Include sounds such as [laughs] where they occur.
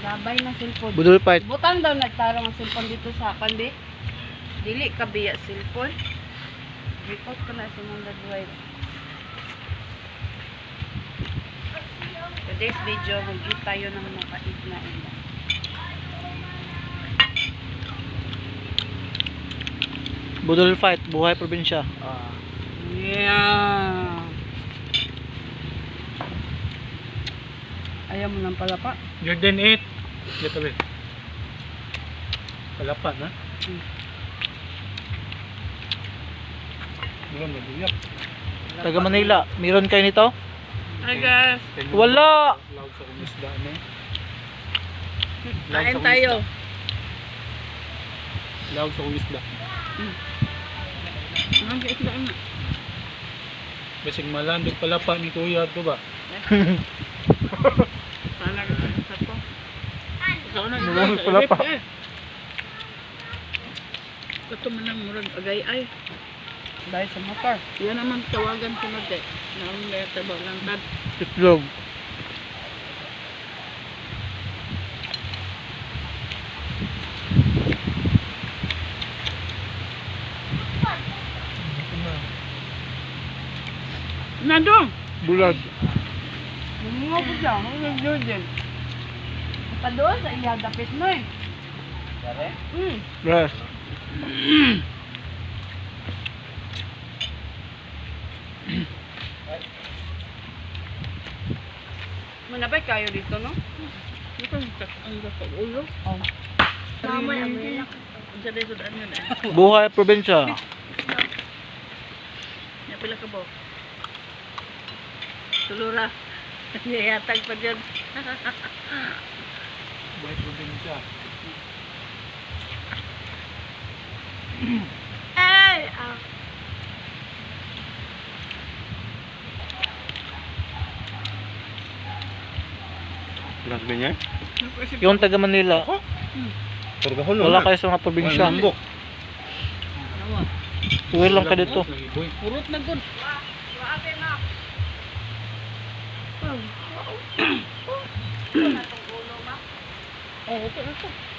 Labay na cellphone. Budol fight. Butang daw nagtarong ang cellphone dito sa pandi. Dili ka biya cellphone. Report ko na sa mga drive. Today's video, mag tayo ng mga kaignain. Budol fight. Buhay probinsya. Ah. Yeah. Ayaw mo ng palapa? Jordan 8. Dito ba? Palapa na. Hmm. Buwan maduyak. Taga Manila. Meron kayo nito? Hi guys. Wala! Laog sa kumisda na. Kain tayo. Laog sa kumisda. Ang isda na. Basig malandog palapa ni Kuya to ba? [laughs] Malamig pala pa. Ito man ang murag agay ay. Dahil sa motor. Yan naman tawagan ko na te. Naong may taba lang tad. Itlog. Nandong! Bulad. Mga ko siya. Mga Jordan. Pa doon sa iya dapit mo eh. Hmm. Yes. Manabay kayo dito, no? Ito ang sa ulo. Oh. Mama, eh. Buhay probinsya. Yan pila ka ba? Tulura. Yayatag pa dyan. Buhay probinsya. Ay! Ah. Lahat ba niya? Yung taga Manila. Kargahulo Wala kayo sa mga probinsya. Lambok. Ano? Uwi lang ka dito. Purot na [coughs] gud. Oh, ito na to.